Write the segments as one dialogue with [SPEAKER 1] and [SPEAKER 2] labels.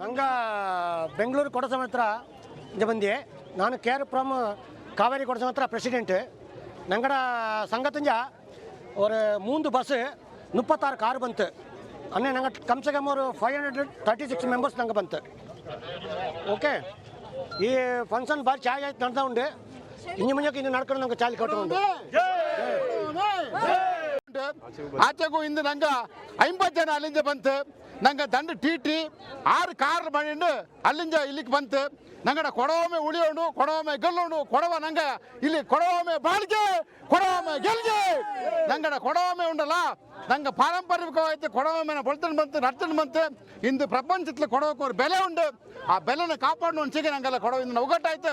[SPEAKER 1] ನಂಗೆ ಬೆಂಗಳೂರು ಕೊಡಸೊಮ ಹತ್ತಿರ ಇದ ಬಂದಿ ನಾನು ಕೆ ಆರ್ ಕಾವೇರಿ ಕಾವೇರಿ ಕೊಡಸೋವತ್ರ ಪ್ರೆಸಿಡೆಂಟ್ ನಂಗಡ ಸಂಘದಿಂದ ಒಂದು ಮೂರು ಬಸ್ ಮುಪ್ಪತ್ತಾರು ಕಾರ್ ಬಂತು. ಅಣ್ಣ, ನಂಗ ಕಮ್ ಸೆ ಕಮ್ ಒಂದು five hundred thirty sixty members ನಂಗ ಬಂತು. ಓಕೆ ಈ ಫಂಕ್ಷನ್ ಭಾರಿ ಚಾಯ್ ಆಯ್ತು, ನಡೆದ ಉಂಡು. ಇನ್ನೂ ಮುನ್ನಕ್ ಇನ್ನು ನಡಕ್ರಿಂದ ನಂಗೆ ಚಾಯ್ ಕೊಟ್ಕೊಂಡು.
[SPEAKER 2] ಆಚೆಗೂ ಇಂದು ನಂಗ ಐಂಬತ್ತು ಜನ ಅಲ್ಲಿಂದ ಬಂತು ನಂಗೆ ದಂಡ ಟಿ ಆರು ಕಾರ್ ಮಾಡಿಂಡು ಅಲ್ಲಿಂದ ಇಲ್ಲಿಗೆ ಬಂತು ನಂಗಡ ಕೊಡವೊಮ್ಮೆ ಉಳಿಯೋಣ ಕೊಡವೊಮ್ಮೆ ಗೆಲ್ಲೋಣ ಕೊಡವ ನಂಗ ಇಲ್ಲಿ ಕೊಡವೊಮ್ಮೆ ಬಾಳ್ಗೆ ಕೊಡವೊಮ್ಮೆ ಗೆಲ್ಗೆ ನಂಗಡ ಕೊಡವೊಮ್ಮೆ ಉಂಡಲ್ಲ ನಂಗೆ ಪಾರಂಪರಿಕವಾಯ್ತು ಕೊಡವೊಮ್ಮೆ ಬಳ್ತನ್ ಬಂತು ನರ್ತನ್ ಬಂತು ಇಂದು ಪ್ರಪಂಚದಲ್ಲಿ ಕೊಡವಕ್ಕೆ ಒಂದು ಬೆಲೆ ಉಂಟು ಆ ಬೆಲೆನ ಕಾಪಾಡೋ ಒಂಚಿಗೆ ನಂಗೆಲ್ಲ ಕೊಡವ ಇಂದು ಒಗ್ಗಟ್ಟಾಯ್ತು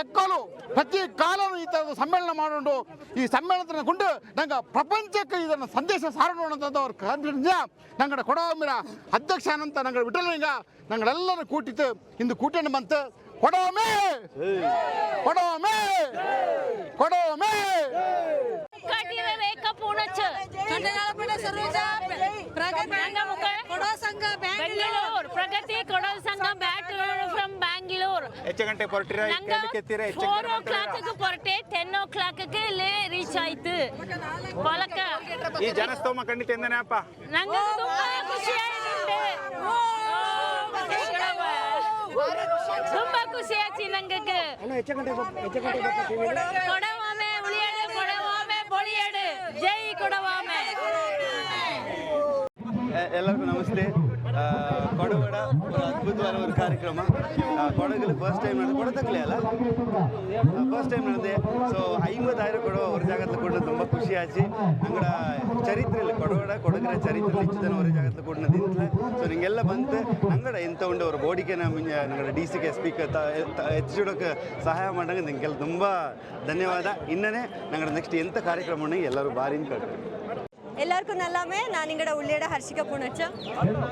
[SPEAKER 2] ಎಕ್ಕಲು ಪ್ರತಿ ಕಾಲನು ಈ ಥರದ ಸಮ್ಮೇಳನ ಮಾಡೋಣ ಈ ಸಮ್ಮೇಳನದ ಗುಂಡು ನಂಗೆ ಪ್ರಪಂಚಕ್ಕೆ ಇದನ್ನು ಸಂದೇಶ ಸಾರೋಣ ಅಂತ ಅವ್ರ ಕಾನ್ಫಿಡೆನ್ಸ್ ನಂಗಡ ಕೊಡವಮ್ಮಿರ ಅಧ್ಯಕ್ಷ ಅನಂತ ನಂಗಡ ವಿಠಲನಿಂಗ ನಂಗಳೆಲ್ಲರೂ ಕೂಟಿತ್ತು ಇಂದು ಕೂಟಣೆ ಬಂತು
[SPEAKER 3] ಚಂಡನಾಳಪೇಟೆ ಸರ್ವೋಜ ಪ್ರಗತಿ
[SPEAKER 4] ನಂಗಮುಖ
[SPEAKER 3] ಕೊಡೋ ಸಂಘ
[SPEAKER 4] ಬೆಂಗಳೂರು ಪ್ರಗತಿ ಕೊಡೋ ಸಂಘ ಬ್ಯಾಟೂರ್ ಫ್ರಮ್ ಬ್ಯಾಂಗ್ಳೂರ್
[SPEAKER 5] ಹೆಚ್ಚು ಗಂಟೆ ಹೊರಟಿರ
[SPEAKER 4] ನಂಗ ಫೋರ್ ಓ ಕ್ಲಾಕ್ ಹೊರಟೆ ಟೆನ್ ಓ ಕ್ಲಾಕ್ ಇಲ್ಲಿ ರೀಚ್ ಆಯ್ತು ಹೊಲಕ್ಕ
[SPEAKER 5] ಈ ಜನಸ್ತೋಮ ಖಂಡಿತ ಎಂದನೇ ಅಪ್ಪ
[SPEAKER 4] ತುಂಬಾ ಖುಷಿ ಆಯ್ತು ತುಂಬಾ ಖುಷಿ ಆಯ್ತು ನಂಗಕ್ಕೆ
[SPEAKER 1] ಅಣ್ಣ ಹೆಚ್ಚು ಗಂಟೆ ಹೆಚ್ಚು ಗಂಟೆ
[SPEAKER 4] ಕೊಡವಾಮೆ ಉಳಿಯಡು ಕೊಡವಾಮೆ ಬೊಳಿಯಡು ಜೈ ಕೊಡವಾಮೆ
[SPEAKER 6] ಎ- ಎಲ್ಲರಿಗೂ ನಮಸ್ತೆ ಆ, ಕೊಡಗಡ ಒಂದು ಬುಧವಾರ ಒಂದು ಕಾರ್ಯಕ್ರಮ. ಕೊಡಗಲು ಫಸ್ಟ್ ಟೈಮ್ ನಡೆದು ಕೊಡತಕ್ಕಲೇ ಅಲ್ಲ? ಫಸ್ಟ್ ಟೈಮ್ ನಡೆದೆ. ಸೊ ಐವತ್ತಾಯಿರ ಕೊಡೋ ಜಾಗದಲ್ಲಿ ಕೂಡ ತುಂಬ ಖುಷಿ ಆಚೆ. ನಂಗಡ ಚರಿತ್ರೆಯಲ್ಲಿ, ಕೊಡಗಡ ಕೊಡಗರ ಚರಿತ್ರೆ ಹೆಚ್ಚು ಜನ ಹೊರಜಾಗತ್ತು ಕೂಡ ನಿಂತಲೆ. ಸೊ ನಿಂಗೆಲ್ಲ ಬಂತು. ನಂಗಡ ಎಂತ ಉಂಡು ಅವ್ರ ಬೋಡಿಗೆ ನಮ್ಮ ನಂಗಡ ಡಿ ಕೆ ಸ್ಪೀಕರ್ ಹೆಚ್ಚಿಡೋಕೆ ಸಹಾಯ ಮಾಡಂಗೆ ನಿಂಗೆಲ್ಲ ತುಂಬ ಧನ್ಯವಾದ. ಇನ್ನೇ ನಂಗಡ ನೆಕ್ಸ್ಟ್ ಎಂಥ ಕಾರ್ಯಕ್ರಮ ಎಲ್ಲರೂ ಬಾರಿ ಕಟ್ಟು
[SPEAKER 3] ಎಲ್ಲರಿಗೂ ನಲ್ಲಾಮೆ, ನಾನು ಇಂಗಡ ಉಳ್ಳೇಡ ಹರ್ಷಿಕ ಪುಣಚ್ಚ.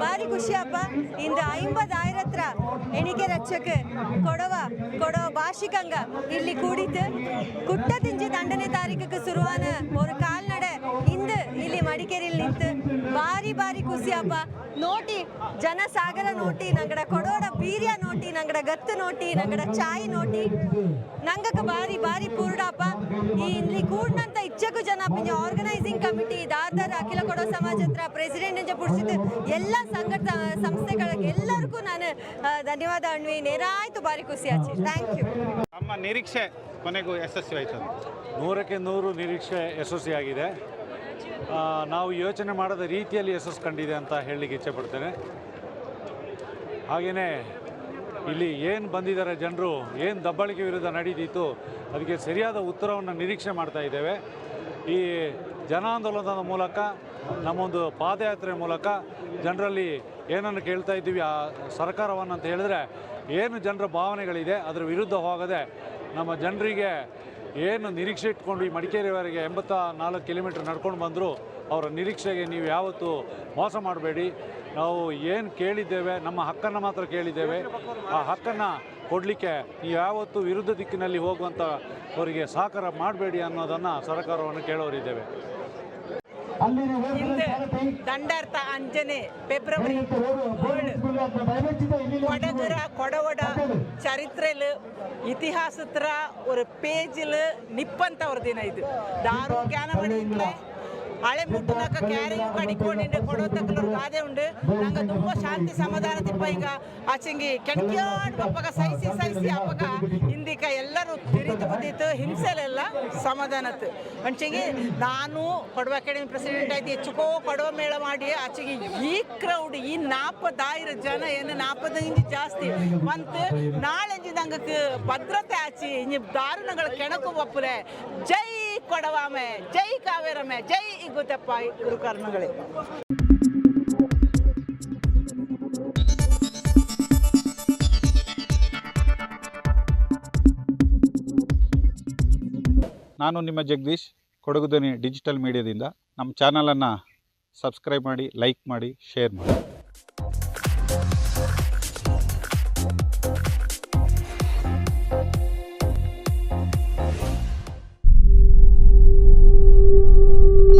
[SPEAKER 3] ಬಾರಿ ಖುಷಿಯಪ್ಪ. ಇಂದು ಐಂಬದಾயிரತ್ರ ಎಣಿಕೆ ರಚ್ಚಕ್ಕೆ ಕೊಡವ ಕೊಡವ ಭಾಷಿಕಂಗ ಇಲ್ಲಿ ಕೂಡಿತು ಕುಟ್ಟ ತಿಂಜಿ ದಂಡನೆ ತಾರೀಕಕ್ಕೆ ಶುರುವಾನ ಬಾರಿ ಹಬ್ಬ. ಖುಷಿಯಪ್ಪ ನೋಟಿ ಜನಸಾಗರ ನೋಟಿ ನಂಗಡ ಕೊಡೋಡ ಬೀರ್ಯ ನೋಟಿ ನಂಗಡ ಗತ್ತು ನೋಟಿ ನಂಗಡ ಚಾಯ್ ನೋಟಿ. ನಂಗಕ ಬಾರಿ ಬಾರಿ ಪೂರ್ಣಪ್ಪ ಈ ಇಲ್ಲಿ ಕೂಡ್ನಂತ ಇಚ್ಚಕು ಜನ ಪಿಂಜ ಆರ್ಗನೈಸಿಂಗ್ ಕಮಿಟಿ ದಾದರ್ ಅಖಿಲ ಕೊಡೋ ಸಮಾಜ ಹತ್ರ ಪ್ರೆಸಿಡೆಂಟ್ ಇಂಜ ಪುಡ್ಸಿದ್ದು ಎಲ್ಲ ಸಂಘಟ ಸಂಸ್ಥೆಗಳಿಗೆ ಎಲ್ಲರಿಗೂ ನಾನು ಧನ್ಯವಾದ ಅಣ್ವಿ ನೇರಾಯ್ತು ಬಾರಿ ಖುಷಿ ಆಚೆ. ಥ್ಯಾಂಕ್ ಯು
[SPEAKER 5] ನಮ್ಮ ನಿರೀಕ್ಷೆ ಕೊನೆಗೂ ಯಶಸ್ವಿ ಆಯ್ತು
[SPEAKER 7] ನೂರಕ್ಕೆ ನೂರು ನಿರೀಕ್ಷೆ ಯಶಸ್ವಿಯಾಗಿದೆ. ನಾವು ಯೋಚನೆ ಮಾಡದ ರೀತಿಯಲ್ಲಿ ಯಶಸ್ಸು ಕಂಡಿದೆ ಅಂತ ಹೇಳಲಿಕ್ಕೆ ಇಚ್ಛೆಪಡ್ತೇನೆ ಹಾಗೆಯೇ ಇಲ್ಲಿ ಏನು ಬಂದಿದ್ದಾರೆ ಜನರು, ಏನು ದಬ್ಬಾಳಿಕೆ ವಿರುದ್ಧ ನಡೀತಿತ್ತು, ಅದಕ್ಕೆ ಸರಿಯಾದ ಉತ್ತರವನ್ನು ನಿರೀಕ್ಷೆ ಮಾಡ್ತಾ ಇದ್ದೇವೆ. ಈ ಜನಾಂದೋಲನದ ಮೂಲಕ, ನಮ್ಮೊಂದು ಪಾದಯಾತ್ರೆ ಮೂಲಕ ಜನರಲ್ಲಿ ಏನನ್ನು ಕೇಳ್ತಾ ಇದ್ದೀವಿ, ಆ ಸರ್ಕಾರವನ್ನು ಅಂತ ಹೇಳಿದ್ರೆ, ಏನು ಜನರ ಭಾವನೆಗಳಿದೆ, ಅದರ ವಿರುದ್ಧ ಹೋಗದೆ ನಮ್ಮ ಜನರಿಗೆ ಏನು ನಿರೀಕ್ಷೆ ಇಟ್ಕೊಂಡು ಈ ಮಡಿಕೇರಿವರೆಗೆ ಎಂಬತ್ತ ನಾಲ್ಕು ಕಿಲೋಮೀಟ್ರ್ ನಡ್ಕೊಂಡು ಬಂದರೂ, ಅವರ ನಿರೀಕ್ಷೆಗೆ ನೀವು ಯಾವತ್ತೂ ಮೋಸ ಮಾಡಬೇಡಿ. ನಾವು ಏನು ಕೇಳಿದ್ದೇವೆ, ನಮ್ಮ ಹಕ್ಕನ್ನು ಮಾತ್ರ ಕೇಳಿದ್ದೇವೆ. ಆ ಹಕ್ಕನ್ನು ಕೊಡಲಿಕ್ಕೆ ನೀವು ಯಾವತ್ತು ವಿರುದ್ಧ ದಿಕ್ಕಿನಲ್ಲಿ ಹೋಗುವಂಥ ಅವರಿಗೆ ಸಹಕಾರ ಮಾಡಬೇಡಿ ಅನ್ನೋದನ್ನು ಸರ್ಕಾರವನ್ನು ಕೇಳೋರಿದ್ದೇವೆ.
[SPEAKER 8] ಅಲ್ಲಿ ದಂಡಾರ್ಥ ಅಂಜನೆ ಫೆಬ್ರವರಿ ಕೊಡಗುರ ಕೊಡವಡ ಚರಿತ್ರೆಲು ಇತಿಹಾಸತ್ರ ಒಂದು ಪೇಜಲು ನಿಪ್ಪಂತವ್ರ ದಿನ ಇದು. ದಾರೋ ಜ್ಞಾನ ಮಾಡಿ ಹಳೆ ಮುಟ್ಟಿನಾಕ ಕಡಿಕೊಂಡು ಕೊಡೋ ತಕ್ಕಲವ್ರ ಗಾದೆ ಉಂಡು ನಂಗೆ ತುಂಬ ಶಾಂತಿ ಸಮಾಧಾನ ತಿಪ್ಪ ಈಗ. ಆಚಿಂಗಿ ಕೆಣಕ್ಯಾಡ್ ಬಪ್ಪಗ ಸೈಸಿ ಸೈಸಿ ಅಪ್ಪಗ ಹಿಂದಿಕ ಎಲ್ಲರೂ ತಿರಿತು ಬುದ್ದಿತ್ತು ಹಿಂಸೆಲೆಲ್ಲ ಸಮಾಧಾನತ್ತು ಅಂಚಿಂಗಿ ನಾನು ಕೊಡವ ಅಕಾಡೆಮಿ ಪ್ರೆಸಿಡೆಂಟ್ ಆಯ್ತು ಹೆಚ್ಚುಕೋ ಕೊಡವ ಮೇಳ ಮಾಡಿ. ಆಚೆಗೆ ಈ ಕ್ರೌಡ್ ಈ ನಾಪದಾಯಿರ ಜನ ಏನು ನಾಪದ ಜಾಸ್ತಿ. ಮಂತ್ ನಾಳೆಂಜಿ ನಂಗಕ್ಕೆ ಭದ್ರತೆ ಆಚಿ ಇಂಜಿ ದಾರುಣಗಳ ಕೆಣಕು ಬಪ್ಪುರೆ ಜೈ ಕೊಡವಾಮೆ ಜೈ ಕಾವೇರಮೆ ಜೈ ಇಗುತ್ತಪ್ಪ ಗುರುಕರ್ಣಗಳೇ.
[SPEAKER 5] ನಾನು ನಿಮ್ಮ ಜಗದೀಶ್ ಕೊಡಗುದನಿ ಡಿಜಿಟಲ್ ಮೀಡಿಯಾದಿಂದ. ನಮ್ಮ ಚಾನಲನ್ನು ಸಬ್ಸ್ಕ್ರೈಬ್ ಮಾಡಿ, ಲೈಕ್ ಮಾಡಿ, ಶೇರ್ ಮಾಡಿ.